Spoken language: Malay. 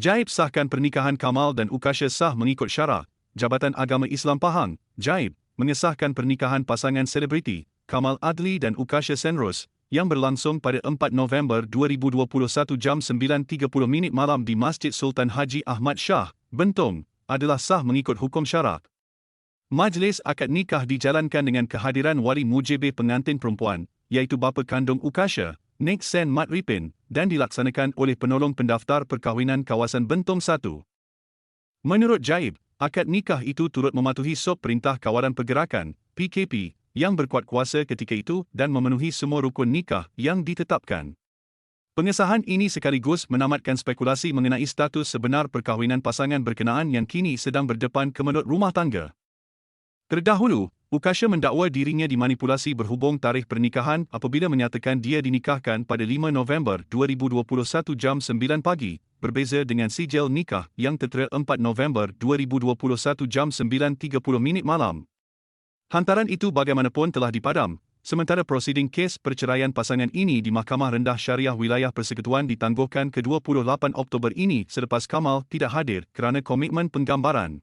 Jaib sahkan pernikahan Kamal dan Ukasha sah mengikut syarak. Jabatan Agama Islam Pahang, Jaib, mengesahkan pernikahan pasangan selebriti, Kamal Adli dan Ukasha Senros, yang berlangsung pada 4 November 2021 jam 9.30 minit malam di Masjid Sultan Haji Ahmad Shah, Bentong, adalah sah mengikut hukum syarak. Majlis akad nikah dijalankan dengan kehadiran wali mujibir pengantin perempuan, iaitu bapa kandung Ukasha, Nek Sen Mat Ripin dan dilaksanakan oleh penolong pendaftar perkahwinan kawasan Bentong 1. Menurut Jaib, akad nikah itu turut mematuhi SOP Perintah Kawalan Pergerakan, PKP, yang berkuat kuasa ketika itu dan memenuhi semua rukun nikah yang ditetapkan. Pengesahan ini sekaligus menamatkan spekulasi mengenai status sebenar perkahwinan pasangan berkenaan yang kini sedang berdepan kemenut rumah tangga. Terdahulu, Ukasha mendakwa dirinya dimanipulasi berhubung tarikh pernikahan apabila menyatakan dia dinikahkan pada 5 November 2021 jam 9 pagi, berbeza dengan sijil nikah yang tertera 4 November 2021 jam 9.30 minit malam. Hantaran itu bagaimanapun telah dipadam, sementara prosiding kes perceraian pasangan ini di Mahkamah Rendah Syariah Wilayah Persekutuan ditangguhkan ke 28 Oktober ini selepas Kamal tidak hadir kerana komitmen penggambaran.